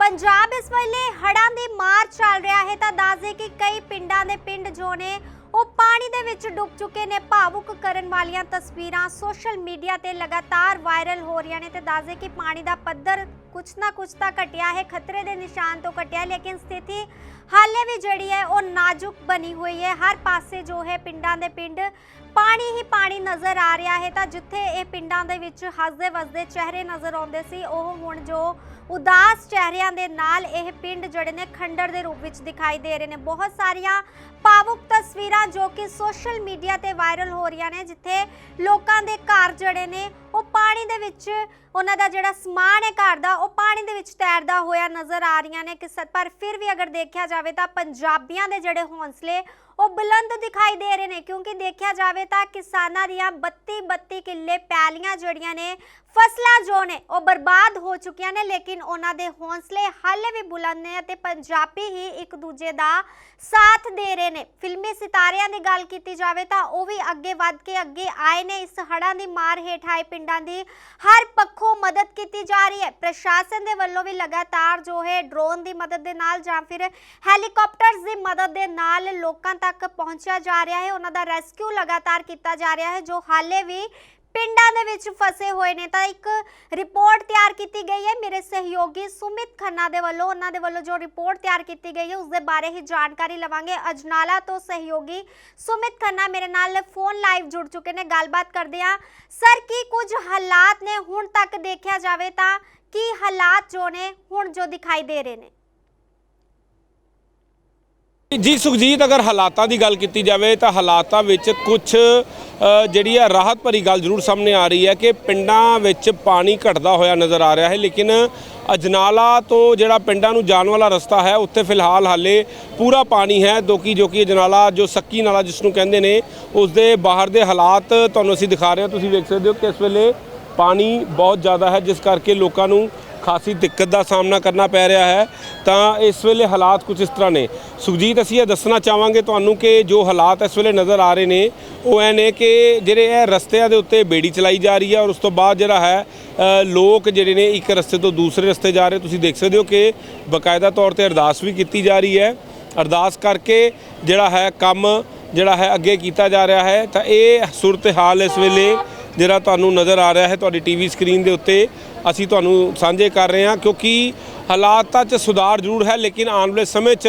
ਪੰਜਾਬ ਇਸ ਵੇਲੇ ਹੜ੍ਹਾਂ ਦੀ ਮਾਰ ਚੱਲ ਰਿਹਾ ਹੈ ਤਾਂ ਦੱਸਦੇ ਕਿ ਕਈ ਪਿੰਡਾਂ ਦੇ ਪਿੰਡ ਜੋ ਨੇ, ਉਹ ਪਾਣੀ ਦੇ ਵਿੱਚ ਡੁੱਬ ਚੁੱਕੇ ਨੇ। ਭਾਵੁਕ ਕਰਨ ਵਾਲੀਆਂ ਤਸਵੀਰਾਂ ਸੋਸ਼ਲ ਮੀਡੀਆ ਤੇ ਲਗਾਤਾਰ ਵਾਇਰਲ ਹੋ ਰਹੀਆਂ ਨੇ ਤੇ ਦੱਸਦੇ ਕਿ ਪਾਣੀ ਦਾ ਪੱਧਰ ਕੁਛ ਨਾ ਕੁਛ ਤਾਂ ਘਟਿਆ ਹੈ, ਖਤਰੇ ਦੇ ਨਿਸ਼ਾਨ ਤੋਂ ਘਟਿਆ ਲੇਕਿਨ ਸਥਿਤੀ ਹਾਲੇ ਵੀ ਜਿਹੜੀ ਹੈ ਉਹ ਨਾਜ਼ੁਕ ਬਣੀ ਹੋਈ ਹੈ। ਹਰ ਪਾਸੇ ਜੋ ਹੈ ਪਿੰਡਾਂ ਦੇ ਪਿੰਡ ਪਾਣੀ ਹੀ ਪਾਣੀ ਨਜ਼ਰ ਆ ਰਿਹਾ ਹੈ ਤਾਂ ਜਿੱਥੇ ਇਹ ਪਿੰਡਾਂ ਦੇ ਵਿੱਚ ਹੱਸਦੇ ਵਸਦੇ ਚਿਹਰੇ ਨਜ਼ਰ ਆਉਂਦੇ ਸੀ, ਉਹ ਹੁਣ ਜੋ ਉਦਾਸ ਚਿਹਰਿਆਂ ਦੇ ਨਾਲ ਇਹ ਪਿੰਡ ਜਿਹੜੇ ਨੇ ਖੰਡਰ ਦੇ ਰੂਪ ਵਿੱਚ ਦਿਖਾਈ ਦੇ ਰਹੇ ਨੇ। ਬਹੁਤ ਸਾਰੀਆਂ ਭਾਵੁਕ ਤਸਵੀਰਾਂ ਜੋ ਕਿ ਸੋਸ਼ਲ ਮੀਡੀਆ ਤੇ ਵਾਇਰਲ ਹੋ ਰਹੀਆਂ ਨੇ, ਜਿੱਥੇ ਲੋਕਾਂ ਦੇ ਘਰ ਜਿਹੜੇ ਨੇ, ਉਹ ਪਾਣੀ ਦੇ ਵਿੱਚ ਉਹਨਾਂ ਦਾ ਜਿਹੜਾ ਸਮਾਨ ਹੈ ਘਰ ਦਾ, ਉਹ ਪਾਣੀ ਦੇ ਵਿੱਚ ਤੈਰਦਾ ਹੋਇਆ ਨਜ਼ਰ ਆ ਰਹੀਆਂ ਨੇ। ਕਿ ਪਰ ਫਿਰ ਵੀ ਅਗਰ ਦੇਖਿਆ ਜਾਵੇ ਤਾਂ ਪੰਜਾਬੀਆਂ ਦੇ ਜਿਹੜੇ ਹੌਸਲੇ ਉਹ ਬੁਲੰਦ ਦਿਖਾਈ ਦੇ ਰਹੇ ਨੇ, ਕਿਉਂਕਿ ਦੇਖਿਆ ਜਾਵੇ ਤਾਂ ਕਿਸਾਨਾਂ ਦੀਆਂ 32 32 ਕਿੱਲੇ ਪੈਲੀਆਂ ਜਿਹੜੀਆਂ ਨੇ, ਫਸਲਾਂ ਜੋ ਨੇ, ਉਹ ਬਰਬਾਦ ਹੋ ਚੁੱਕੀਆਂ ਨੇ, ਲੇਕਿਨ ਉਹਨਾਂ ਦੇ ਹੌਸਲੇ ਹਾਲੇ ਵੀ ਬੁਲੰਦ ਨੇ ਅਤੇ ਪੰਜਾਬੀ ਹੀ ਇੱਕ ਦੂਜੇ ਦਾ ਸਾਥ ਦੇ ਰਹੇ ਨੇ। ਫਿਲਮੀ ਸਿਤਾਰਿਆਂ ਦੀ ਗੱਲ ਕੀਤੀ ਜਾਵੇ ਤਾਂ ਉਹ ਵੀ ਅੱਗੇ ਵੱਧ ਕੇ ਅੱਗੇ ਆਏ ਨੇ, ਇਸ ਹੜ੍ਹਾਂ ਦੀ ਮਾਰ ਹੇਠ ਆਏ ਪਿੰਡਾਂ ਦੀ ਹਰ ਪੱਖੋਂ ਮਦਦ ਕੀਤੀ ਜਾ ਰਹੀ ਹੈ। ਪ੍ਰਸ਼ਾਸਨ ਦੇ ਵੱਲੋਂ ਵੀ ਲਗਾਤਾਰ ਜੋ ਹੈ, ਡਰੋਨ ਦੀ ਮਦਦ ਦੇ ਨਾਲ ਜਾਂ ਫਿਰ ਹੈਲੀਕਾਪਟਰਸ ਦੀ ਮਦਦ ਦੇ ਨਾਲ ਲੋਕਾਂ ਤੱਕ ਪਹੁੰਚਿਆ ਜਾ ਰਿਹਾ ਹੈ। ਉਹਨਾਂ ਦਾ ਰੈਸਕਿਊ ਲਗਾਤਾਰ ਕੀਤਾ ਜਾ ਰਿਹਾ ਹੈ, ਜੋ ਹਾਲੇ ਵੀ ਪਿੰਡਾਂ ਦੇ ਵਿੱਚ ਫਸੇ ਹੋਏ ਨੇ। ਤਾਂ ਇੱਕ ਰਿਪੋਰਟ ਤਿਆਰ ਕੀਤੀ ਗਈ ਹੈ। ਮੇਰੇ ਸਹਿਯੋਗੀ ਸੁਮਿਤ ਖੰਨਾ ਦੇ ਵੱਲੋਂ, ਉਹਨਾਂ ਦੇ ਵੱਲੋਂ ਜੋ ਰਿਪੋਰਟ ਤਿਆਰ ਕੀਤੀ ਗਈ ਹੈ ਉਸ ਦੇ ਬਾਰੇ ਹੀ ਜਾਣਕਾਰੀ ਲਵਾਂਗੇ। ਅਜਨਾਲਾ ਤੋਂ ਸਹਿਯੋਗੀ ਸੁਮਿਤ ਖੰਨਾ ਮੇਰੇ ਨਾਲ ਫੋਨ ਲਾਈਵ ਜੁੜ ਚੁੱਕੇ ਨੇ। ਗੱਲਬਾਤ ਕਰਦੇ ਆ ਸਰ, ਕੀ ਕੁਝ ਹਾਲਾਤ ਨੇ? ਹੁਣ ਤੱਕ ਦੇਖਿਆ ਜਾਵੇ ਤਾਂ ਕੀ ਹਾਲਾਤ ਜੋ ਨੇ, ਹੁਣ ਜੋ ਦਿਖਾਈ ਦੇ ਰਹੇ ਨੇ? ਜੀ, ਸੁਖਜੀਤ, ਅਗਰ ਹਾਲਾਤਾਂ ਦੀ ਗੱਲ ਕੀਤੀ ਜਾਵੇ ਤਾਂ ਹਾਲਾਤਾਂ ਵਿੱਚ ਕੁਝ ਜਿਹੜੀ ਹੈ ਰਾਹਤ ਭਰੀ ਗੱਲ ਜ਼ਰੂਰ ਸਾਹਮਣੇ ਆ ਰਹੀ ਹੈ ਕਿ ਪਿੰਡਾਂ ਵਿੱਚ ਪਾਣੀ ਘਟਦਾ ਹੋਇਆ ਨਜ਼ਰ ਆ ਰਿਹਾ ਹੈ। ਲੇਕਿਨ ਅਜਨਾਲਾ ਤੋਂ ਜਿਹੜਾ ਪਿੰਡਾਂ ਨੂੰ ਜਾਣ ਵਾਲਾ ਰਸਤਾ ਹੈ, ਉੱਥੇ ਫਿਲਹਾਲ ਹਾਲੇ ਪੂਰਾ ਪਾਣੀ ਹੈ ਦੋਕੀ ਜੋ ਕਿ ਅਜਨਾਲਾ, ਜੋ ਸੱਕੀ ਨਾਲਾ ਜਿਸ ਨੂੰ ਕਹਿੰਦੇ ਨੇ, ਉਸ ਦੇ ਬਾਹਰ ਦੇ ਹਾਲਾਤ ਤੁਹਾਨੂੰ ਅਸੀਂ ਦਿਖਾ ਰਹੇ ਹਾਂ। ਤੁਸੀਂ ਵੇਖ ਸਕਦੇ ਹੋ ਕਿ ਇਸ ਵੇਲੇ ਪਾਣੀ ਬਹੁਤ ਜ਼ਿਆਦਾ ਹੈ, ਜਿਸ ਕਰਕੇ ਲੋਕਾਂ ਨੂੰ ਖਾਸੀ ਦਿੱਕਤ ਦਾ ਸਾਹਮਣਾ ਕਰਨਾ ਪੈ ਰਿਹਾ ਹੈ। ਤਾਂ ਇਸ ਵੇਲੇ ਹਾਲਾਤ ਕੁਝ ਇਸ ਤਰ੍ਹਾਂ ਨੇ। ਸੁਖਜੀਤ, ਅਸੀਂ ਇਹ ਦੱਸਣਾ ਚਾਹਾਂਗੇ ਤੁਹਾਨੂੰ ਕਿ ਜੋ ਹਾਲਾਤ ਇਸ ਵੇਲੇ ਨਜ਼ਰ ਆ ਰਹੇ ਨੇ, ਉਹ ਐ ਨੇ ਕਿ ਜਿਹੜੇ ਇਹ ਰਸਤਿਆਂ ਦੇ ਉੱਤੇ ਬੇੜੀ ਚਲਾਈ ਜਾ ਰਹੀ ਹੈ ਔਰ ਉਸ ਤੋਂ ਬਾਅਦ ਜਿਹੜਾ ਹੈ ਲੋਕ ਜਿਹੜੇ ਨੇ ਇੱਕ ਰਸਤੇ ਤੋਂ ਦੂਸਰੇ ਰਸਤੇ ਜਾ ਰਹੇ। ਤੁਸੀਂ ਦੇਖ ਸਕਦੇ ਹੋ ਕਿ ਬਕਾਇਦਾ ਤੌਰ ਤੇ ਅਰਦਾਸ ਵੀ ਕੀਤੀ ਜਾ ਰਹੀ ਹੈ। ਅਰਦਾਸ ਕਰਕੇ ਜਿਹੜਾ ਹੈ ਕੰਮ ਜਿਹੜਾ ਹੈ ਅੱਗੇ ਕੀਤਾ ਜਾ ਰਿਹਾ ਹੈ। ਤਾਂ ਇਹ ਸੂਰਤ ਹਾਲ ਇਸ ਵੇਲੇ ਜਿਹੜਾ ਤੁਹਾਨੂੰ ਨਜ਼ਰ ਆ ਰਿਹਾ ਹੈ। ਤੁਹਾਡੀ ਟੀਵੀ ਸਕਰੀਨ ਦੇ ਉੱਤੇ ਅਸੀਂ ਤੁਹਾਨੂੰ ਸਾਂਝੇ ਕਰ ਰਹੇ ਹਾਂ ਕਿਉਂਕਿ ਹਾਲਾਤਾਂ 'ਚ ਸੁਧਾਰ ਜ਼ਰੂਰ ਹੈ, ਲੇਕਿਨ ਆਉਣ ਵਾਲੇ ਸਮੇਂ 'ਚ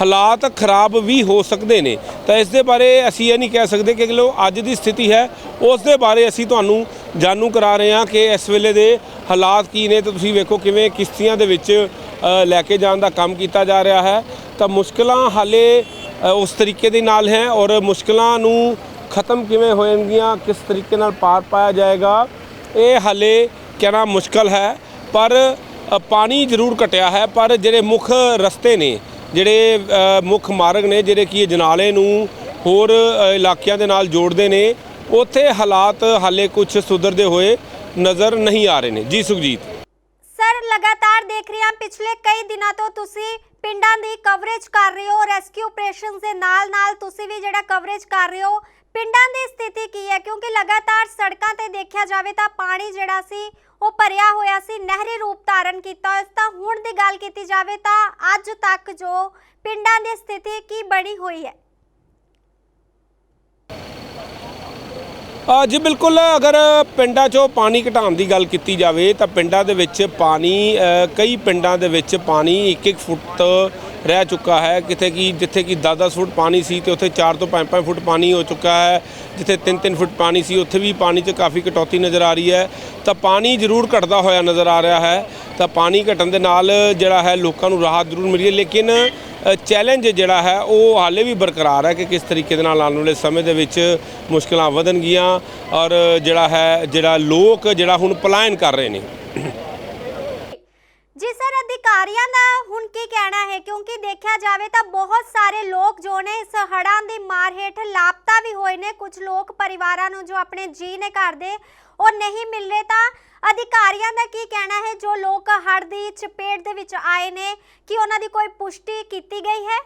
ਹਾਲਾਤ ਖਰਾਬ ਵੀ ਹੋ ਸਕਦੇ ਨੇ। ਤਾਂ ਇਸ ਦੇ ਬਾਰੇ ਅਸੀਂ ਇਹ ਨਹੀਂ ਕਹਿ ਸਕਦੇ ਕਿ ਲੋ ਅੱਜ ਦੀ ਸਥਿਤੀ ਹੈ, ਉਸ ਦੇ ਬਾਰੇ ਅਸੀਂ ਤੁਹਾਨੂੰ ਜਾਣੂ ਕਰਾ ਰਹੇ ਹਾਂ ਕਿ ਇਸ ਵੇਲੇ ਦੇ ਹਾਲਾਤ ਕੀ ਨੇ। ਤੇ ਤੁਸੀਂ ਵੇਖੋ ਕਿਵੇਂ ਕਿਸ਼ਤੀਆਂ ਦੇ ਵਿੱਚ ਲੈ ਕੇ ਜਾਣ ਦਾ ਕੰਮ ਕੀਤਾ ਜਾ ਰਿਹਾ ਹੈ। ਤਾਂ ਮੁਸ਼ਕਲਾਂ ਹਾਲੇ ਉਸ ਤਰੀਕੇ ਦੇ ਨਾਲ ਹੈ ਔਰ ਮੁਸ਼ਕਲਾਂ ਨੂੰ ਖਤਮ ਕਿਵੇਂ ਹੋਣਗੀਆਂ, ਕਿਸ ਤਰੀਕੇ ਨਾਲ ਪਾਰ ਪਾਇਆ ਜਾਏਗਾ, ਇਹ ਹਾਲੇ ਕਹਿਣਾ ਮੁਸ਼ਕਲ ਹੈ, ਪਰ ਪਾਣੀ ਜ਼ਰੂਰ ਘਟਿਆ ਹੈ, ਪਰ ਜਿਹੜੇ ਮੁੱਖ ਰਸਤੇ ਨੇ, ਜਿਹੜੇ ਮੁੱਖ ਮਾਰਗ ਨੇ, ਜਿਹੜੇ ਕਿ ਜਨਾਲੇ ਨੂੰ ਹੋਰ ਇਲਾਕਿਆਂ ਦੇ ਨਾਲ ਜੋੜਦੇ ਨੇ, ਉੱਥੇ ਹਾਲਾਤ ਹਾਲੇ ਕੁਝ ਸੁਧਰਦੇ ਹੋਏ ਨਜ਼ਰ ਨਹੀਂ ਆ ਰਹੇ ਨੇ। ਜੀ ਸੁਖਜੀਤ। ਸਰ, ਲਗਾਤਾਰ ਦੇਖ ਰਹੇ ਹਾਂ, ਪਿਛਲੇ ਕਈ ਦਿਨਾਂ ਤੋਂ ਤੁਸੀਂ ਪਿੰਡਾਂ ਦੀ ਕਵਰੇਜ ਕਰ ਰਹੇ ਹੋ ਰੈਸਕਿਊ ਆਪਰੇਸ਼ਨਸ ਦੇ ਨਾਲ-ਨਾਲ ਤੁਸੀਂ ਵੀ ਜਿਹੜਾ ਕਵਰੇਜ ਕਰ ਰਹੇ ਹੋ, ਪਿੰਡਾਂ ਦੀ ਸਥਿਤੀ ਕੀ ਹੈ? ਕਿਉਂਕਿ ਲਗਾਤਾਰ ਸੜਕਾਂ ਤੇ ਦੇਖਿਆ ਜਾਵੇ ਤਾਂ ਪਾਣੀ ਜਿਹੜਾ ਸੀ ਉਹ ਭਰਿਆ ਹੋਇਆ ਸੀ ਨਹਿਰੀ ਰੂਪ ਧਾਰਨ ਕੀਤਾ ਹੋਇਆ ਤਾਂ ਹੁਣ ਦੀ ਗੱਲ ਕੀਤੀ ਜਾਵੇ ਤਾਂ ਅੱਜ ਤੱਕ ਜੋ ਪਿੰਡਾਂ ਦੀ ਸਥਿਤੀ ਕੀ ਬਣੀ ਹੋਈ ਹੈ? ਜੀ ਬਿਲਕੁਲ ਅਗਰ ਪਿੰਡਾਂ 'ਚੋਂ ਪਾਣੀ ਘਟਾਉਣ ਦੀ ਗੱਲ ਕੀਤੀ ਜਾਵੇ ਤਾਂ ਪਿੰਡਾਂ ਦੇ ਵਿੱਚ ਪਾਣੀ ਅ, ਕਈ ਪਿੰਡਾਂ ਦੇ ਵਿੱਚ ਪਾਣੀ 1-1 ਫੁੱਟ ਰਹਿ ਚੁੱਕਾ ਹੈ। ਕਿਤੇ ਕਿ ਜਿੱਥੇ ਕਿ 10-10 ਫੁੱਟ ਪਾਣੀ ਸੀ ਤੇ ਉੱਥੇ 4 ਤੋਂ 5-5 ਫੁੱਟ ਪਾਣੀ ਹੋ ਚੁੱਕਾ ਹੈ। ਜਿੱਥੇ 3-3 ਫੁੱਟ ਪਾਣੀ ਸੀ, ਉੱਥੇ ਵੀ ਪਾਣੀ 'ਚ ਕਾਫੀ ਕਟੌਤੀ ਨਜ਼ਰ ਆ ਰਹੀ ਹੈ। ਤਾਂ ਪਾਣੀ ਜ਼ਰੂਰ ਘਟਦਾ ਹੋਇਆ ਨਜ਼ਰ ਆ ਰਿਹਾ ਹੈ। ਤਾਂ ਪਾਣੀ ਘਟਣ ਦੇ ਨਾਲ ਜਿਹੜਾ ਹੈ, ਲੋਕਾਂ ਨੂੰ ਰਾਹਤ ਜ਼ਰੂਰ ਮਿਲੀ ਹੈ। ਲੇਕਿਨ ਚੈਲੰਜ ਜਿਹੜਾ ਹੈ, ਉਹ ਹਾਲੇ ਵੀ ਬਰਕਰਾਰ ਹੈ ਕਿ ਕਿਸ ਤਰੀਕੇ ਦੇ ਨਾਲ ਆਉਣ ਵਾਲੇ ਸਮੇਂ ਦੇ ਵਿੱਚ ਮੁਸ਼ਕਲਾਂ ਵਧਣਗੀਆਂ ਔਰ ਜਿਹੜਾ ਹੈ, ਜਿਹੜਾ ਲੋਕ ਜਿਹੜਾ ਹੁਣ ਪਲਾਇਨ ਕਰ ਰਹੇ ਨੇ। ਜੀ ਸਰ ਅਧਿਕਾਰੀਆਂ ਦਾ ਹੁਣ ਕੀ ਕਹਿਣਾ ਹੈ? ਕਿਉਂਕਿ ਦੇਖਿਆ ਜਾਵੇ ਤਾਂ ਬਹੁਤ ਸਾਰੇ ਲੋਕ ਜੋ ਨੇ ਇਸ ਹੜ੍ਹਾਂ ਦੀ ਮਾਰ ਹੇਠ ਲਾਪਤਾ ਵੀ ਹੋਏ ਨੇ। ਕੁਝ ਲੋਕ ਪਰਿਵਾਰਾਂ ਨੂੰ ਜੋ ਆਪਣੇ ਜੀ ਨੇ ਘਰ ਦੇ ਉਹ ਨਹੀਂ ਮਿਲ ਰਹੇ ਤਾਂ ਅਧਿਕਾਰੀਆਂ ਦਾ ਕੀ ਕਹਿਣਾ ਹੈ? ਜੋ ਲੋਕ ਹੜ੍ਹ ਦੀ ਚਪੇਟ ਦੇ ਵਿੱਚ ਆਏ ਨੇ ਕਿ ਉਹਨਾਂ ਦੀ ਕੋਈ ਪੁਸ਼ਟੀ ਕੀਤੀ ਗਈ ਹੈ?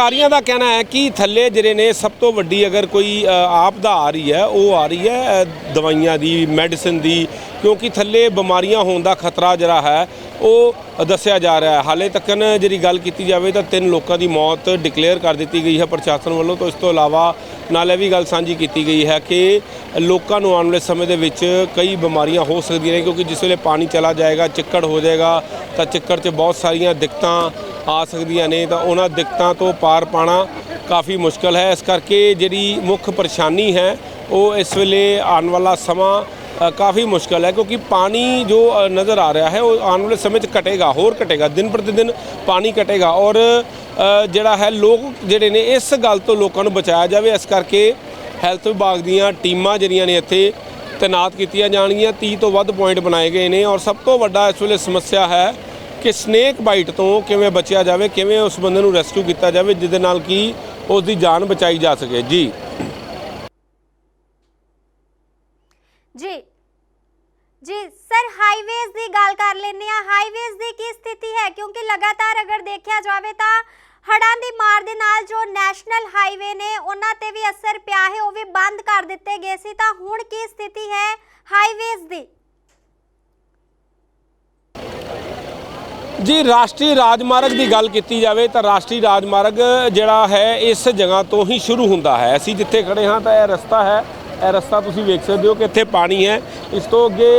ਅਧਿਕਾਰੀਆਂ ਦਾ ਕਹਿਣਾ ਹੈ ਕਿ ਥੱਲੇ ਜਿਹੜੇ ਨੇ ਸਭ ਤੋਂ ਵੱਡੀ ਅਗਰ ਕੋਈ ਅ, ਆਪਦਾ ਆ ਰਹੀ ਹੈ ਉਹ ਆ ਰਹੀ ਹੈ ਦਵਾਈਆਂ ਦੀ ਮੈਡੀਸਿਨ ਦੀ ਕਿਉਂਕਿ ਥੱਲੇ ਬਿਮਾਰੀਆਂ ਹੋਣ ਦਾ ਖਤਰਾ ਜਿਹੜਾ ਹੈ, ਉਹ ਦੱਸਿਆ ਜਾ ਰਿਹਾ ਹੈ। ਹਾਲੇ ਤੱਕ ਜਿਹੜੀ ਗੱਲ ਕੀਤੀ ਜਾਵੇ ਤਾਂ ਤਿੰਨ ਲੋਕਾਂ ਦੀ ਮੌਤ ਡਿਕਲੇਅਰ ਕਰ ਦਿੱਤੀ ਗਈ ਹੈ ਪ੍ਰਸ਼ਾਸਨ ਵੱਲੋਂ। ਤੋਂ ਇਸ ਤੋਂ ਇਲਾਵਾ ਨਾਲ ਇਹ ਵੀ ਗੱਲ ਸਾਂਝੀ ਕੀਤੀ ਗਈ ਹੈ ਕਿ ਲੋਕਾਂ ਨੂੰ ਆਉਣ ਵਾਲੇ ਸਮੇਂ ਦੇ ਵਿੱਚ ਕਈ ਬਿਮਾਰੀਆਂ ਹੋ ਸਕਦੀਆਂ ਨੇ, ਕਿਉਂਕਿ ਜਿਸ ਵੇਲੇ ਪਾਣੀ ਚਲਾ ਜਾਏਗਾ, ਚਿੱਕੜ ਹੋ ਜਾਏਗਾ, ਤਾਂ ਚਿੱਕੜ 'ਚ ਬਹੁਤ ਸਾਰੀਆਂ ਦਿੱਕਤਾਂ ਆ ਸਕਦੀਆਂ ਨੇ। ਤਾਂ ਉਹਨਾਂ ਦਿੱਕਤਾਂ ਤੋਂ ਪਾਰ ਪਾਣਾ ਕਾਫੀ ਮੁਸ਼ਕਲ ਹੈ। ਇਸ ਕਰਕੇ ਜਿਹੜੀ ਮੁੱਖ ਪਰੇਸ਼ਾਨੀ ਹੈ, ਉਹ ਇਸ ਵੇਲੇ ਆਉਣ ਵਾਲਾ ਸਮਾਂ ਕਾਫੀ ਮੁਸ਼ਕਲ ਹੈ ਕਿਉਂਕਿ ਪਾਣੀ ਜੋ ਨਜ਼ਰ ਆ ਰਿਹਾ ਹੈ, ਉਹ ਆਉਣ ਵਾਲੇ ਸਮੇਂ 'ਚ ਘਟੇਗਾ, ਹੋਰ ਘਟੇਗਾ, ਦਿਨ ਪ੍ਰਤੀ ਦਿਨ ਪਾਣੀ ਘਟੇਗਾ ਔਰ ਜਿਹੜਾ ਹੈ ਲੋਕ ਜਿਹੜੇ ਨੇ, ਇਸ ਗੱਲ ਤੋਂ ਲੋਕਾਂ ਨੂੰ ਬਚਾਇਆ ਜਾਵੇ। ਇਸ ਕਰਕੇ ਹੈਲਥ ਵਿਭਾਗ ਦੀਆਂ ਟੀਮਾਂ ਜਿਹੜੀਆਂ ਨੇ ਇੱਥੇ ਤੈਨਾਤ ਕੀਤੀਆਂ ਜਾਣਗੀਆਂ। 30 ਤੋਂ ਵੱਧ ਪੁਆਇੰਟ ਬਣਾਏ ਗਏ ਨੇ ਔਰ ਸਭ ਤੋਂ ਵੱਡਾ ਇਸ ਵੇਲੇ ਸਮੱਸਿਆ ਹੈ ਕਿ ਸਨੇਕ ਬਾਈਟ ਤੋਂ ਕਿਵੇਂ ਬਚਿਆ ਜਾਵੇ, ਕਿਵੇਂ ਉਸ ਬੰਦੇ ਨੂੰ ਰੈਸਕਿਊ ਕੀਤਾ ਜਾਵੇ, ਜਿਹਦੇ ਨਾਲ ਕਿ ਉਸ ਦੀ ਜਾਨ ਬਚਾਈ ਜਾ ਸਕੇ। ਜੀ। ਜੀ। ਜੀ, ਸਰ ਹਾਈਵੇਜ਼ ਦੀ ਗੱਲ ਕਰ ਲੈਂਦੇ ਆ ਹਾਈਵੇਜ਼ ਦੀ ਕੀ ਸਥਿਤੀ ਹੈ? ਕਿਉਂਕਿ ਲਗਾਤਾਰ ਅਗਰ ਦੇਖਿਆ ਜਾਵੇ ਤਾਂ ਹੜ੍ਹਾਂ ਦੀ ਮਾਰ ਦੇ ਨਾਲ ਜੋ ਨੈਸ਼ਨਲ ਹਾਈਵੇ ਨੇ, ਉਹਨਾਂ ਤੇ ਵੀ ਅਸਰ ਪਿਆ ਹੈ, ਉਹ ਵੀ ਬੰਦ ਕਰ ਦਿੱਤੇ ਗਏ ਸੀ। ਤਾਂ ਹੁਣ ਕੀ ਸਥਿਤੀ ਹੈ ਹਾਈਵੇਜ਼ ਦੀ? ਜੀ, ਰਾਸ਼ਟਰੀ ਰਾਜਮਾਰਗ ਦੀ ਗੱਲ ਕੀਤੀ ਜਾਵੇ ਤਾਂ ਰਾਸ਼ਟਰੀ ਰਾਜਮਾਰਗ ਜਿਹੜਾ ਹੈ, ਇਸ ਜਗ੍ਹਾ ਤੋਂ ਹੀ ਸ਼ੁਰੂ ਹੁੰਦਾ ਹੈ। ਅਸੀਂ ਜਿੱਥੇ ਖੜੇ ਹਾਂ ਤਾਂ ਇਹ ਰਸਤਾ ਹੈ ਇਹ ਰਸਤਾ ਤੁਸੀਂ ਵੇਖ ਸਕਦੇ ਹੋ ਕਿ ਇੱਥੇ ਪਾਣੀ ਹੈ। ਇਸ ਤੋਂ ਅੱਗੇ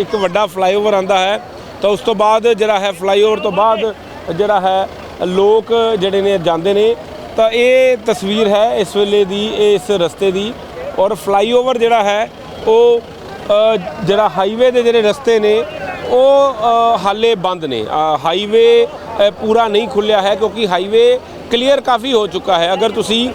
ਇੱਕ ਵੱਡਾ ਫਲਾਈਓਵਰ ਆਂਦਾ ਹੈ। ਤਾਂ ਉਸ ਤੋਂ ਬਾਅਦ ਜਿਹੜਾ ਹੈ ਫਲਾਈਓਵਰ ਤੋਂ ਬਾਅਦ ਜਿਹੜਾ ਹੈ ਲੋਕ ਜਿਹੜੇ ਨੇ ਜਾਂਦੇ ਨੇ। ਤਾਂ ਇਹ ਤਸਵੀਰ ਹੈ ਇਸ ਵੇਲੇ ਦੀ, ਇਸ ਰਸਤੇ ਦੀ। ਔਰ ਫਲਾਈਓਵਰ ਜਿਹੜਾ ਹੈ, ਉਹ ਜਿਹੜਾ ਹਾਈਵੇ ਦੇ ਜਿਹੜੇ ਰਸਤੇ ਨੇ, ਉਹ ਹਾਲੇ ਬੰਦ ਨੇ। ਹਾਈਵੇ ਪੂਰਾ ਨਹੀਂ ਖੁੱਲਿਆ ਹੈ ਕਿਉਂਕਿ ਹਾਈਵੇ ਕਲੀਅਰ ਕਾਫੀ ਹੋ ਚੁੱਕਾ ਹੈ। ਅਗਰ ਤੁਸੀਂ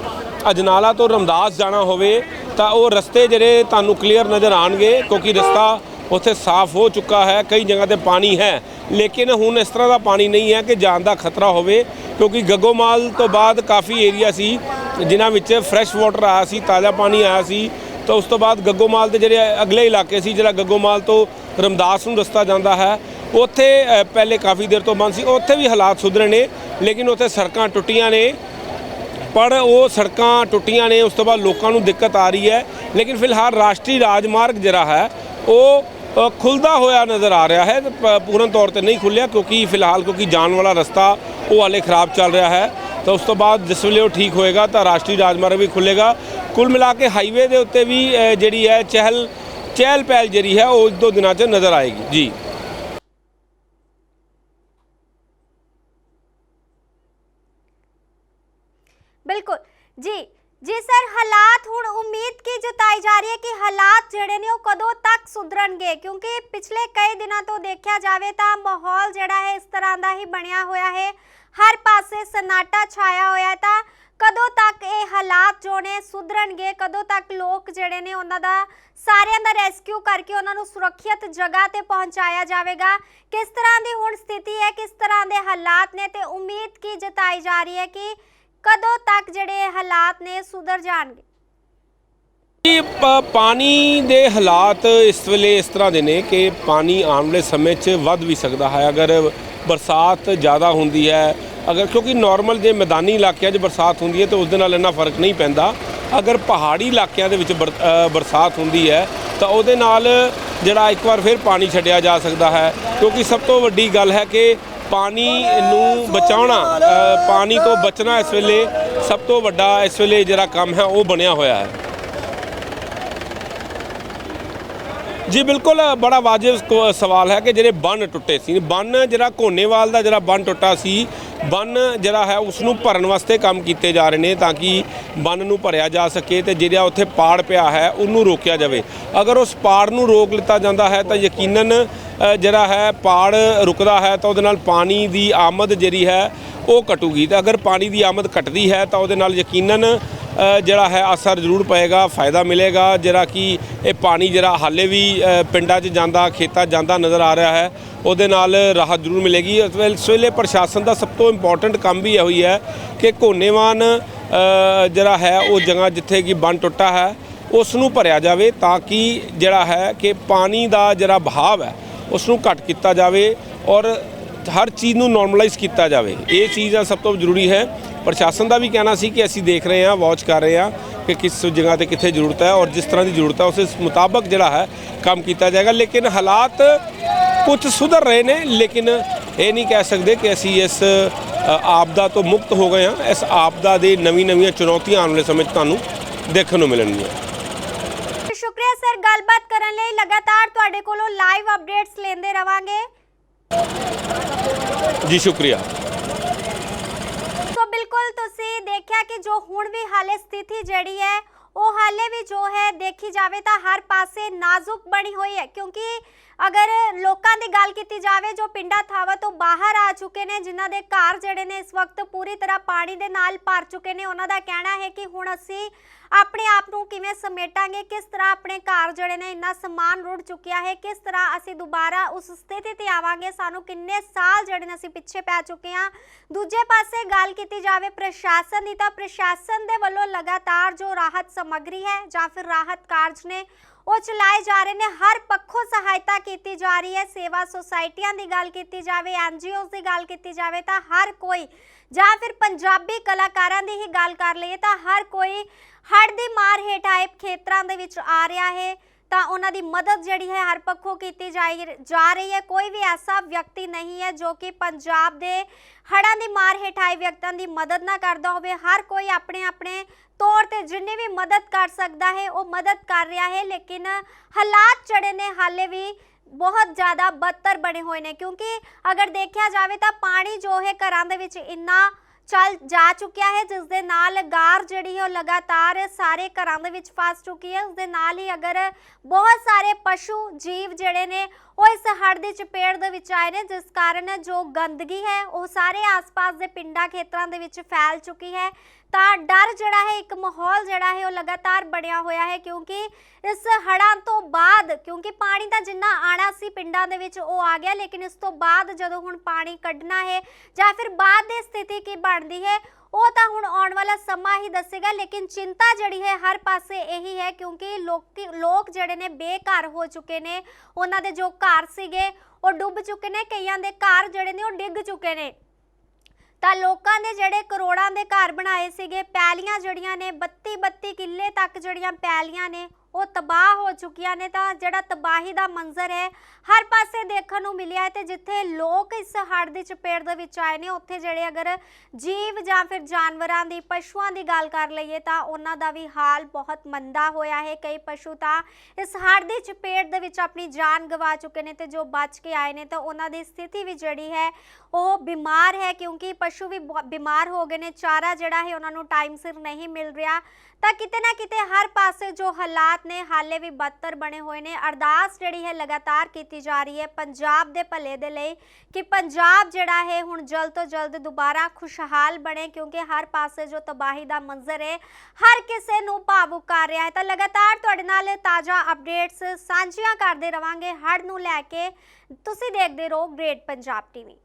ਅਜਨਾਲਾ ਤੋਂ ਰਮਦਾਸ ਜਾਣਾ ਹੋਵੇ ਤਾਂ ਉਹ ਰਸਤੇ ਜਿਹੜੇ ਤੁਹਾਨੂੰ ਕਲੀਅਰ ਨਜ਼ਰ ਆਣਗੇ ਕਿਉਂਕਿ ਰਸਤਾ ਉੱਥੇ ਸਾਫ਼ ਹੋ ਚੁੱਕਾ ਹੈ, ਕਈ ਜਗ੍ਹਾ ਤੇ ਪਾਣੀ ਹੈ। ਲੇਕਿਨ ਹੁਣ ਇਸ ਤਰ੍ਹਾਂ ਦਾ ਪਾਣੀ ਨਹੀਂ ਹੈ ਕਿ ਜਾਨ ਦਾ ਖਤਰਾ ਹੋਵੇ, ਕਿਉਂਕਿ ਗੱਗੋਮਾਲ ਤੋਂ ਬਾਅਦ ਕਾਫੀ ਏਰੀਆ ਸੀ, ਜਿਨ੍ਹਾਂ ਵਿੱਚ ਫਰੈਸ਼ ਵਾਟਰ ਆਇਆ ਸੀ, ਤਾਜ਼ਾ ਪਾਣੀ ਆਇਆ ਸੀ। ਤਾਂ ਉਸ ਤੋਂ ਬਾਅਦ ਗੱਗੋਮਾਲ ਦੇ ਜਿਹੜੇ ਅਗਲੇ ਇਲਾਕੇ ਸੀ, ਜਿਹੜਾ ਗੱਗੋਮਾਲ ਤੋਂ ਰਮਦਾਸ ਨੂੰ ਰਸਤਾ ਜਾਂਦਾ ਹੈ, ਉੱਥੇ ਪਹਿਲੇ ਕਾਫੀ ਦੇਰ ਤੋਂ ਬੰਦ ਸੀ। ਉੱਥੇ ਵੀ ਹਾਲਾਤ ਸੁਧਰੇ ਨੇ, ਲੇਕਿਨ ਉੱਥੇ ਸੜਕਾਂ ਟੁੱਟੀਆਂ ਨੇ। ਪਰ ਉਹ ਸੜਕਾਂ ਟੁੱਟੀਆਂ ਨੇ ਉਸ ਤੋਂ ਬਾਅਦ ਲੋਕਾਂ ਨੂੰ ਦਿੱਕਤ ਆ ਰਹੀ ਹੈ। ਲੇਕਿਨ ਫਿਲਹਾਲ ਰਾਸ਼ਟਰੀ ਰਾਜਮਾਰਗ ਜਿਹੜਾ ਹੈ ਉਹ ਅ, ਖੁੱਲਦਾ ਹੋਇਆ ਨਜ਼ਰ ਆ ਰਿਹਾ ਹੈ। ਪੂਰਨ ਤੌਰ ਤੇ ਨਹੀਂ ਖੁੱਲਿਆ ਕਿਉਂਕਿ ਫਿਲਹਾਲ ਕਿਉਂਕਿ ਜਾਣ ਵਾਲਾ ਰਸਤਾ ਉਹ ਹਾਲੇ ਖਰਾਬ ਚੱਲ ਰਿਹਾ ਹੈ। ਤਾਂ ਉਸ ਤੋਂ ਬਾਅਦ ਜਿਸ ਵੇਲੇ ਉਹ ਠੀਕ ਹੋਏਗਾ ਤਾਂ ਰਾਸ਼ਟਰੀ ਰਾਜਮਾਰਗ ਵੀ ਖੁੱਲੇਗਾ। ਕੁੱਲ ਮਿਲਾ ਕੇ ਹਾਈਵੇ ਦੇ ਉੱਤੇ ਵੀ ਜਿਹੜੀ ਹੈ ਚਹਿਲ ਚਹਿਲ ਪਹਿਲ ਜਿਹੜੀ ਹੈ ਉਹ ਦੋ ਦਿਨਾਂ 'ਚ ਨਜ਼ਰ ਆਏਗੀ। ਜੀ। ਬਿਲਕੁਲ। ਜੀ ਜੀ ਸਰ, ਹਾਲਾਤ ਹੁਣ ਉਮੀਦ ਕੀ ਜਤਾਈ ਜਾ ਰਹੀ ਹੈ ਕਿ ਹਾਲਾਤ ਜਿਹੜੇ ਨੇ ਉਹ ਕਦੋਂ ਤੱਕ ਸੁਧਰਨਗੇ? ਕਿਉਂਕਿ ਪਿਛਲੇ ਕਈ ਦਿਨਾਂ ਤੋਂ ਦੇਖਿਆ ਜਾਵੇ ਤਾਂ ਮਾਹੌਲ ਜਿਹੜਾ ਹੈ ਇਸ ਤਰ੍ਹਾਂ ਦਾ ਹੀ ਬਣਿਆ ਹੋਇਆ ਹੈ। ਹਰ ਪਾਸੇ ਸਨਾਟਾ ਛਾਇਆ ਹੋਇਆ ਹੈ ਤਾਂ ਕਦੋਂ ਤੱਕ ਇਹ ਹਾਲਾਤ ਜੋ ਨੇ ਸੁਧਰਨਗੇ? ਕਦੋਂ ਤੱਕ ਲੋਕ ਜਿਹੜੇ ਨੇ ਉਹਨਾਂ ਦਾ ਸਾਰਿਆਂ ਦਾ ਰੈਸਕਿਊ ਕਰਕੇ ਉਹਨਾਂ ਨੂੰ ਸੁਰੱਖਿਅਤ ਜਗ੍ਹਾ ਤੇ ਪਹੁੰਚਾਇਆ ਜਾਵੇਗਾ? ਕਿਸ ਤਰ੍ਹਾਂ ਦੀ ਹੁਣ ਸਥਿਤੀ ਹੈ? ਕਿਸ ਤਰ੍ਹਾਂ ਦੇ ਹਾਲਾਤ ਨੇ? ਤੇ ਉਮੀਦ ਕੀ ਜਤਾਈ ਜਾ ਰਹੀ ਹੈ ਕਿ ਕਦੋਂ ਤੱਕ ਜਿਹੜੇ ਹਾਲਾਤ ਨੇ ਸੁਧਰ ਜਾਣਗੇ? ਇਹ ਪਾਣੀ ਦੇ ਹਾਲਾਤ ਇਸ ਵੇਲੇ ਇਸ ਤਰ੍ਹਾਂ ਦੇ ਨੇ ਕਿ ਪਾਣੀ ਆਉਣ ਵਾਲੇ ਸਮੇਂ 'ਚ ਵੱਧ ਵੀ ਸਕਦਾ ਹੈ। ਅਗਰ ਬਰਸਾਤ ਜ਼ਿਆਦਾ ਹੁੰਦੀ ਹੈ, ਅਗਰ ਕਿਉਂਕਿ ਨਾਰਮਲ ਜੇ ਮੈਦਾਨੀ ਇਲਾਕਿਆਂ 'ਚ ਬਰਸਾਤ ਹੁੰਦੀ ਹੈ ਤਾਂ ਉਸ ਦੇ ਨਾਲ ਇੰਨਾ ਫ਼ਰਕ ਨਹੀਂ ਪੈਂਦਾ। ਅਗਰ ਪਹਾੜੀ ਇਲਾਕਿਆਂ ਦੇ ਵਿੱਚ ਬਰ- ਬਰਸਾਤ ਹੁੰਦੀ ਹੈ, ਤਾਂ ਉਹਦੇ ਨਾਲ ਜਿਹੜਾ ਇੱਕ ਵਾਰ ਫਿਰ ਪਾਣੀ ਛੱਡਿਆ ਜਾ ਸਕਦਾ ਹੈ। ਕਿਉਂਕਿ ਸਭ ਤੋਂ ਵੱਡੀ ਗੱਲ ਹੈ ਕਿ ਪਾਣੀ ਨੂੰ ਬਚਾਉਣਾ ਪਾਣੀ ਤੋਂ ਬਚਣਾ ਇਸ ਵੇਲੇ ਸਭ ਤੋਂ ਵੱਡਾ ਇਸ ਵੇਲੇ ਜਿਹੜਾ ਕੰਮ ਹੈ ਉਹ ਬਣਿਆ ਹੋਇਆ ਹੈ। ਜੀ ਬਿਲਕੁਲ ਬੜਾ ਵਾਜਿਬ ਸਵਾਲ ਹੈ ਕਿ ਜਿਹੜੇ ਬੰਨ ਟੁੱਟੇ ਸੀ, ਬੰਨ ਜਿਹੜਾ ਕੋਨੇਵਾਲ ਦਾ ਜਿਹੜਾ ਬੰਨ ਟੁੱਟਾ ਸੀ ਬੰਨ ਜਿਹੜਾ ਹੈ ਉਸ ਨੂੰ ਭਰਨ ਵਾਸਤੇ ਕੰਮ ਕੀਤੇ ਜਾ ਰਹੇ ਨੇ ਤਾਂ ਕਿ ਬੰਨ ਨੂੰ ਭਰਿਆ ਜਾ ਸਕੇ ਤੇ ਜਿਹੜਾ ਉੱਥੇ ਪਾੜ ਪਿਆ ਹੈ, ਉਹਨੂੰ ਰੋਕਿਆ ਜਾਵੇ। ਅਗਰ ਉਸ ਪਾੜ ਨੂੰ ਰੋਕ ਲਿੱਤਾ ਜਾਂਦਾ ਹੈ ਤਾਂ ਯਕੀਨਨ ਜਿਹੜਾ ਹੈ ਪਾੜ ਰੁਕਦਾ ਹੈ ਤਾਂ ਉਹਦੇ ਨਾਲ ਪਾਣੀ ਦੀ ਆਮਦ ਜਿਹੜੀ ਹੈ ਉਹ ਘਟੂਗੀ। ਤੇ ਅਗਰ ਪਾਣੀ ਦੀ ਆਮਦ ਘਟਦੀ ਹੈ ਤਾਂ ਉਹਦੇ ਨਾਲ ਯਕੀਨਨ ਜਿਹੜਾ ਹੈ ਅਸਰ ਜ਼ਰੂਰ ਪਏਗਾ, ਫਾਇਦਾ ਮਿਲੇਗਾ। ਜਿਹੜਾ ਕਿ ਇਹ ਪਾਣੀ ਜਿਹੜਾ ਹਾਲੇ ਵੀ ਪਿੰਡਾਂ 'ਚ ਜਾਂਦਾ, ਖੇਤਾਂ 'ਚ ਜਾਂਦਾ ਨਜ਼ਰ ਆ ਰਿਹਾ ਹੈ, ਉਹਦੇ ਨਾਲ ਰਾਹਤ ਜ਼ਰੂਰ ਮਿਲੇਗੀ। ਇਸ ਵੇਲੇ- ਇਸ ਵੇਲੇ ਪ੍ਰਸ਼ਾਸਨ ਦਾ ਸਭ ਤੋਂ ਇੰਪੋਰਟੈਂਟ ਕੰਮ ਵੀ ਇਹੋ ਹੀ ਹੈ ਕਿ ਕੋਨੇਵਾਨ ਜਿਹੜਾ ਹੈ ਉਹ ਜਗ੍ਹਾ ਜਿੱਥੇ ਕਿ ਬੰਨ ਟੁੱਟਾ ਹੈ, ਉਸ ਨੂੰ ਭਰਿਆ ਜਾਵੇ ਤਾਂ ਕਿ ਜਿਹੜਾ ਹੈ ਕਿ ਪਾਣੀ ਦਾ ਜਿਹੜਾ ਬਹਾਵ ਹੈ, ਉਸ ਨੂੰ ਘੱਟ ਕੀਤਾ ਜਾਵੇ ਔਰ ਹਰ ਚੀਜ਼ ਨੂੰ ਨਾਰਮਲਾਈਜ਼ ਕੀਤਾ ਜਾਵੇ। ਇਹ ਚੀਜ਼ ਆ ਸਭ ਤੋਂ ਜ਼ਰੂਰੀ ਹੈ ਪ੍ਰਸ਼ਾਸਨ ਦਾ ਵੀ ਕਹਿਣਾ ਸੀ ਕਿ ਅਸੀਂ ਦੇਖ ਰਹੇ ਹਾਂ ਵਾਚ ਕਰ ਰਹੇ ਹਾਂ ਕਿ ਕਿਸ ਜਗ੍ਹਾ ਤੇ ਕਿੱਥੇ ਜ਼ਰੂਰਤ ਹੈ ਔਰ ਜਿਸ ਤਰ੍ਹਾਂ ਦੀ ਜ਼ਰੂਰਤ ਹੈ ਉਸ ਮੁਤਾਬਕ ਜਿਹੜਾ ਹੈ ਕੰਮ ਕੀਤਾ ਜਾਏਗਾ। ਲੇਕਿਨ ਹਾਲਾਤ ਕੁਝ ਸੁਧਰ ਰਹੇ ਨੇ ਲੇਕਿਨ ਇਹ ਨਹੀਂ ਕਹਿ ਸਕਦੇ ਕਿ ਅਸੀਂ ਇਸ ਆਪਦਾ ਤੋਂ ਮੁਕਤ ਹੋ ਗਏ ਹਾਂ। ਇਸ ਆਪਦਾ ਦੇ ਨਵੀਂ ਨਵੀਆਂ ਚੁਣੌਤੀਆਂ ਆਉਣ ਵਾਲੇ ਸਮੇਂ 'ਚ ਤੁਹਾਨੂੰ ਦੇਖਣ ਨੂੰ ਮਿਲਣਗੀਆਂ। ਸ਼ੁਕਰੀਆ ਸਰ ਗੱਲਬਾਤ ਕਰਨ ਲਈ ਲਗਾਤਾਰ ਤੁਹਾਡੇ ਕੋਲੋਂ ਲਾਈਵ ਅਪਡੇਟਸ ਲੈਂਦੇ ਰਵਾਂਗੇ। ਜੀ ਸ਼ੁਕਰੀਆ ਸੋ ਬਿਲਕੁਲ ਤੁਸੀਂ ਕਿ ਜੋ ਹੁਣ ਵੀ ਹਾਲੇ ਸਥਿਤੀ ਜਿਹੜੀ ਹੈ, ਉਹ ਹਾਲੇ ਵੀ ਜੋ ਹੈ ਦੇਖੀ ਜਾਵੇ ਤਾਂ ਹਰ ਪਾਸੇ ਨਾਜ਼ੁਕ ਬਣੀ ਹੋਈ ਹੈ। ਕਿਉਂਕਿ ਅਗਰ ਲੋਕਾਂ ਦੀ ਗੱਲ ਕੀਤੀ ਜਾਵੇ, ਜੋ ਪਿੰਡਾਂ ਥਾਵਾਂ ਤੋਂ ਬਾਹਰ ਆ ਚੁੱਕੇ ਨੇ, ਜਿਨ੍ਹਾਂ ਦੇ ਘਰ ਜਿਹੜੇ ਨੇ, ਇਸ ਵਕਤ ਪੂਰੀ ਤਰ੍ਹਾਂ ਪਾਣੀ ਦੇ ਨਾਲ ਭਰ ਚੁੱਕੇ ਨੇ, ਉਹਨਾਂ ਦਾ ਕਹਿਣਾ ਹੈ ਕਿ ਹੁਣ ਅਸੀਂ ਆਪਣੇ ਆਪ ਨੂੰ ਕਿਵੇਂ ਸਮੇਟਾਂਗੇ ਕਿਸ ਤਰ੍ਹਾਂ ਆਪਣੇ ਘਰ ਜਿਹੜੇ ਨੇ ਇੰਨਾ ਸਮਾਨ ਰੁੜ ਚੁੱਕਿਆ ਹੈ ਕਿਸ ਤਰ੍ਹਾਂ ਅਸੀਂ ਦੁਬਾਰਾ ਉਸ ਸਥਿਤੀ ਤੇ ਆਵਾਂਗੇ ਸਾਨੂੰ ਕਿੰਨੇ ਸਾਲ ਜਿਹੜੇ ਨੇ ਅਸੀਂ ਪਿੱਛੇ ਪੈ ਚੁੱਕੇ ਹਾਂ ਦੂਜੇ ਪਾਸੇ ਗੱਲ ਕੀਤੀ ਜਾਵੇ ਪ੍ਰਸ਼ਾਸਨ ਦੀ ਤਾਂ ਪ੍ਰਸ਼ਾਸਨ ਦੇ ਵੱਲੋਂ ਲਗਾਤਾਰ ਜੋ ਰਾਹਤ ਸਮੱਗਰੀ ਹੈ ਜਾਂ ਫਿਰ ਰਾਹਤ ਕਾਰਜ ਨੇ ਉਹ ਚਲਾਏ ਜਾ ਰਹੇ ਨੇ, ਹਰ ਪੱਖੋਂ ਸਹਾਇਤਾ ਕੀਤੀ ਜਾ ਰਹੀ ਹੈ, ਸੇਵਾ ਸੁਸਾਇਟੀਆਂ ਦੀ ਗੱਲ ਕੀਤੀ ਜਾਵੇ ਐਨਜੀਓਜ਼ ਦੀ ਗੱਲ ਕੀਤੀ ਜਾਵੇ ਤਾਂ ਹਰ ਕੋਈ, ਜਾਂ ਫਿਰ ਪੰਜਾਬੀ ਕਲਾਕਾਰਾਂ ਦੀ ਹੀ ਗੱਲ ਕਰ ਲਈਏ ਤਾਂ ਹਰ ਕੋਈ ਹੜ੍ਹ ਦੀ ਮਾਰ ਹੇਠ ਆਏ ਖੇਤਰਾਂ ਦੇ ਵਿੱਚ ਆ ਰਿਹਾ ਹੈ। ਤਾਂ ਉਹਨਾਂ ਦੀ ਮਦਦ ਜਿਹੜੀ ਹੈ ਹਰ ਪੱਖੋਂ ਕੀਤੀ ਜਾਈ ਜਾ ਰਹੀ ਹੈ। ਕੋਈ ਵੀ ਐਸਾ ਵਿਅਕਤੀ ਨਹੀਂ ਹੈ ਜੋ ਕਿ ਪੰਜਾਬ ਦੇ ਹੜ੍ਹਾਂ ਦੀ ਮਾਰ ਹੇਠ ਆਏ ਵਿਅਕਤੀਆਂ ਦੀ ਮਦਦ ਨਾ ਕਰਦਾ ਹੋਵੇ। ਹਰ ਕੋਈ ਆਪਣੇ ਆਪਣੇ ਤੌਰ ਤੇ ਜਿੰਨੀ ਵੀ ਮਦਦ ਕਰ ਸਕਦਾ ਹੈ, ਉਹ ਮਦਦ ਕਰ ਰਿਹਾ ਹੈ। ਲੇਕਿਨ ਹਾਲਾਤ ਜਿਹੜੇ ਨੇ, ਹਾਲੇ ਵੀ ਬਹੁਤ ਜ਼ਿਆਦਾ ਬਦਤਰ ਬਣੇ ਹੋਏ ਨੇ। ਕਿਉਂਕਿ ਅਗਰ ਦੇਖਿਆ ਜਾਵੇ ਤਾਂ ਪਾਣੀ ਜੋ ਹੈ ਘਰਾਂ ਦੇ ਵਿੱਚ ਇੰਨਾ ਚੱਲ ਜਾ ਚੁੱਕਿਆ ਹੈ, ਜਿਸ ਦੇ ਨਾਲ ਗਾਰ ਜਿਹੜੀ ਹੈ ਉਹ ਲਗਾਤਾਰ ਸਾਰੇ ਘਰਾਂ ਦੇ ਵਿੱਚ ਫਸ ਚੁੱਕੀ ਹੈ। ਉਸ ਦੇ ਨਾਲ ਹੀ ਅਗਰ ਬਹੁਤ ਸਾਰੇ ਪਸ਼ੂ ਜੀਵ ਜਿਹੜੇ ਨੇ, ਉਹ ਇਸ ਹੜ੍ਹ ਦੀ ਚਪੇੜ ਦੇ ਵਿੱਚ ਆਏ ਨੇ, ਜਿਸ ਕਾਰਨ ਜੋ ਗੰਦਗੀ ਹੈ, ਉਹ ਸਾਰੇ ਆਸ-ਪਾਸ ਦੇ ਪਿੰਡਾਂ ਖੇਤਰਾਂ ਦੇ ਵਿੱਚ ਫੈਲ ਚੁੱਕੀ ਹੈ। ਤਾਂ ਡਰ ਜਿਹੜਾ ਹੈ, ਇੱਕ ਮਾਹੌਲ ਜਿਹੜਾ ਹੈ, ਉਹ ਲਗਾਤਾਰ ਬਣਿਆ ਹੋਇਆ ਹੈ ਕਿਉਂਕਿ ਇਸ ਹੜ੍ਹਾਂ ਤੋਂ ਬਾਅਦ, ਕਿਉਂਕਿ ਪਾਣੀ ਤਾਂ ਜਿੰਨਾ ਆਣਾ ਸੀ ਪਿੰਡਾਂ ਦੇ ਵਿੱਚ, ਉਹ ਆ ਗਿਆ। ਲੇਕਿਨ ਇਸ ਤੋਂ ਬਾਅਦ ਜਦੋਂ ਹੁਣ ਪਾਣੀ ਕੱਢਣਾ ਹੈ ਜਾਂ ਫਿਰ ਬਾਅਦ ਦੀ ਸਥਿਤੀ ਕੀ ਬਣਦੀ ਹੈ, ਉਹ ਤਾਂ ਹੁਣ ਆਉਣ ਵਾਲਾ ਸਮਾਂ ਹੀ ਦੱਸੇਗਾ। ਲੇਕਿਨ ਚਿੰਤਾ ਜਿਹੜੀ ਹੈ, ਹਰ ਪਾਸੇ ਇਹੀ ਹੈ ਕਿਉਂਕਿ ਲੋਕੀ, ਲੋਕ ਜਿਹੜੇ ਨੇ ਬੇਘਰ ਹੋ ਚੁੱਕੇ ਨੇ। ਉਹਨਾਂ ਦੇ ਜੋ ਘਰ ਸੀਗੇ, ਉਹ ਡੁੱਬ ਚੁੱਕੇ ਨੇ। ਕਈਆਂ ਦੇ ਘਰ ਜਿਹੜੇ ਨੇ, ਉਹ ਡਿੱਗ ਚੁੱਕੇ ਨੇ। ਤਾਂ ਲੋਕਾਂ ਦੇ ਜਿਹੜੇ ਕਰੋੜਾਂ ਦੇ ਘਰ ਬਣਾਏ ਸੀਗੇ, ਪੈਲੀਆਂ ਜਿਹੜੀਆਂ ਨੇ 32 32 ਕਿੱਲੇ ਤੱਕ ਜਿਹੜੀਆਂ ਪੈਲੀਆਂ ਨੇ ਉਹ ਤਬਾਹ ਹੋ ਚੁੱਕੀਆਂ ਨੇ ਤਾਂ ਜਿਹੜਾ ਤਬਾਹੀ ਦਾ ਮੰਜ਼ਰ ਹੈ, ਹਰ ਪਾਸੇ ਦੇਖਣ ਨੂੰ ਮਿਲਿਆ ਹੈ ਤੇ ਜਿੱਥੇ ਲੋਕ ਇਸ ਹੜ੍ਹ ਦੀ ਚਪੇੜ ਦੇ ਵਿੱਚ ਆਏ ਨੇ, ਉੱਥੇ ਜਿਹੜੇ ਅਗਰ ਜੀਵ ਜਾਂ ਫਿਰ ਜਾਨਵਰਾਂ ਦੀ, ਪਸ਼ੂਆਂ ਦੀ ਗੱਲ ਕਰ ਲਈਏ ਤਾਂ ਉਹਨਾਂ ਦਾ ਵੀ ਹਾਲ ਬਹੁਤ ਮੰਦਾ ਹੋਇਆ ਹੈ। ਕਈ ਪਸ਼ੂ ਤਾਂ ਇਸ ਹੜ੍ਹ ਦੀ ਚਪੇੜ ਦੇ ਵਿੱਚ ਆਪਣੀ ਜਾਨ ਗਵਾ ਚੁੱਕੇ ਨੇ ਤੇ ਜੋ ਬਚ ਕੇ ਆਏ ਨੇ ਤਾਂ ਉਹਨਾਂ ਦੀ ਸਥਿਤੀ ਵੀ ਜਿਹੜੀ ਹੈ, ਉਹ ਬਿਮਾਰ ਹੈ ਕਿਉਂਕਿ ਪਸ਼ੂ ਵੀ ਬਹੁਤ ਬਿਮਾਰ ਹੋ ਗਏ ਨੇ, ਚਾਰਾ ਜਿਹੜਾ ਹੈ ਉਹਨਾਂ ਨੂੰ ਟਾਈਮ ਸਿਰ ਨਹੀਂ ਮਿਲ ਰਿਹਾ। ਤਾਂ ਕਿਤੇ ਨਾ ਕਿਤੇ ਹਰ ਪਾਸੇ ਜੋ ਹਾਲਾਤ ਨੇ ਹਾਲੇ ਵੀ ਬਦਤਰ ਬਣੇ ਹੋਏ ਨੇ। ਅਰਦਾਸ ਜਿਹੜੀ ਹੈ ਲਗਾਤਾਰ ਕੀਤੀ ਜਾ ਰਹੀ ਹੈ। ਪੰਜਾਬ ਦੇ ਭਲੇ ਦੇ ਲਈ ਕਿ ਪੰਜਾਬ ਜਿਹੜਾ ਹੈ ਹੁਣ ਜਲਦ ਤੋਂ ਜਲਦ ਦੁਬਾਰਾ ਖੁਸ਼ਹਾਲ ਬਣੇ, ਕਿਉਂਕਿ ਹਰ ਪਾਸੇ ਜੋ ਤਬਾਹੀ ਦਾ ਮੰਜ਼ਰ ਹੈ, ਹਰ ਕਿਸੇ ਨੂੰ ਭਾਵੁਕ ਕਰ ਰਿਹਾ ਹੈ। ਤਾਂ ਲਗਾਤਾਰ ਤੁਹਾਡੇ ਨਾਲ ਤਾਜ਼ਾ ਅਪਡੇਟਸ ਸਾਂਝੀਆਂ ਕਰਦੇ ਰਵਾਂਗੇ। ਹੜ੍ਹ ਨੂੰ ਲੈ ਕੇ ਤੁਸੀਂ ਦੇਖਦੇ ਰਹੋ ਗ੍ਰੇਟ ਪੰਜਾਬ ਟੀਵੀ।